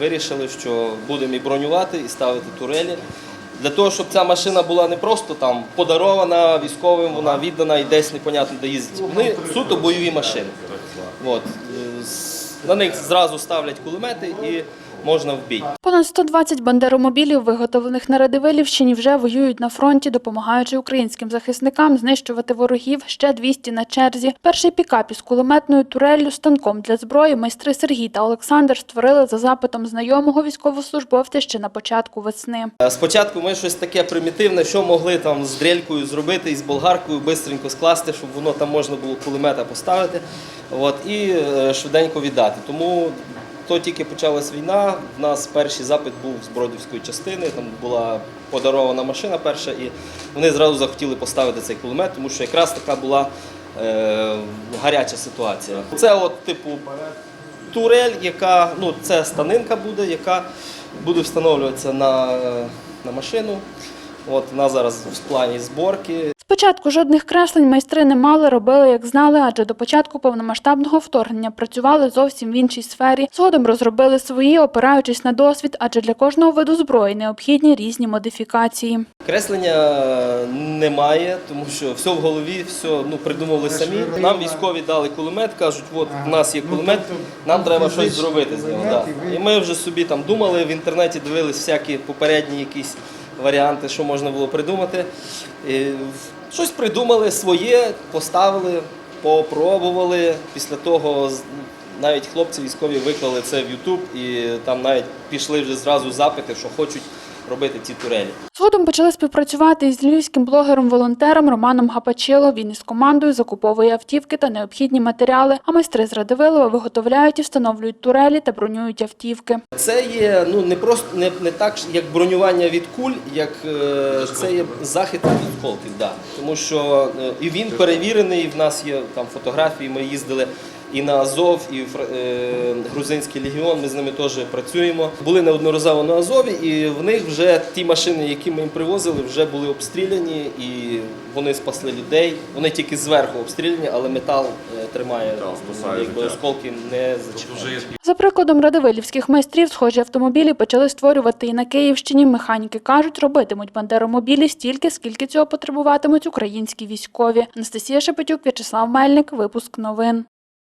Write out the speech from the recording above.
вирішили, що будемо і бронювати, і ставити турелі. Для того, щоб ця машина була не просто там подарована військовим, вона віддана і десь непонятно де їздить. Вони суто бойові машини. От. Е, На них зразу ставлять кулемети і можна в бій. Понад 120 бандеромобілів, виготовлених на Радивилівщині, вже воюють на фронті, допомагаючи українським захисникам знищувати ворогів. Ще 200 на черзі. Перший пікап із кулеметною туреллю, станком для зброї майстри Сергій та Олександр створили за запитом знайомого військовослужбовця ще на початку весни. Е, Спочатку ми щось таке примітивне, що могли там з дрелькою зробити і з болгаркою швидко скласти, щоб воно там можна було кулемета поставити от, і е, швиденько віддати. Тому то тільки почалась війна, в нас перший запит був з Бродівської частини, там була подарована машина перша, і вони зразу захотіли поставити цей кулемет, тому що якраз така була е, гаряча ситуація. Це от, типу, турель, яка ну це станинка буде, яка буде встановлюватися на, на машину. От вона зараз в плані зборки. Спочатку жодних креслень майстри не мали, робили як знали, адже до початку повномасштабного вторгнення працювали зовсім в іншій сфері. Згодом розробили свої, опираючись на досвід, адже для кожного виду зброї необхідні різні модифікації. Креслення немає, тому що все в голові, все ну придумали самі. Нам військові дали кулемет, кажуть, от в нас є кулемет, нам треба щось зробити з нього. Да. І ми вже собі там думали, в інтернеті дивились всякі попередні якісь варіанти, що можна було придумати. І щось придумали своє, поставили, попробували. Після того навіть хлопці військові виклали це в YouTube і там навіть пішли вже зразу запити, що хочуть робити ці турелі. Згодом почали співпрацювати із львівським блогером-волонтером Романом Гапачило. Він із командою закуповує автівки та необхідні матеріали, а майстри з Радивилова виготовляють і встановлюють турелі та бронюють автівки. Це є ну не просто не, не так, як бронювання від куль, як е, це є захист від осколків. Да. Тому що е, і він перевірений. В нас є там фотографії. Ми їздили і на Азов, і в е, грузинський легіон. Ми з ними теж працюємо. Були неодноразово на Азові, і в них вже ті машини, які ми їм привозили, вже були обстріляні, і вони спасли людей. Вони тільки зверху обстріляні, але метал е, тримає спасає якби осколки не зачіпають. За прикладом радивилівських майстрів, схожі автомобілі почали створювати і на Київщині. Механіки кажуть, робитимуть бандеромобілі стільки, скільки цього потребуватимуть українські військові. Анастасія Шепетюк, В'ячеслав Мельник, випуск новин.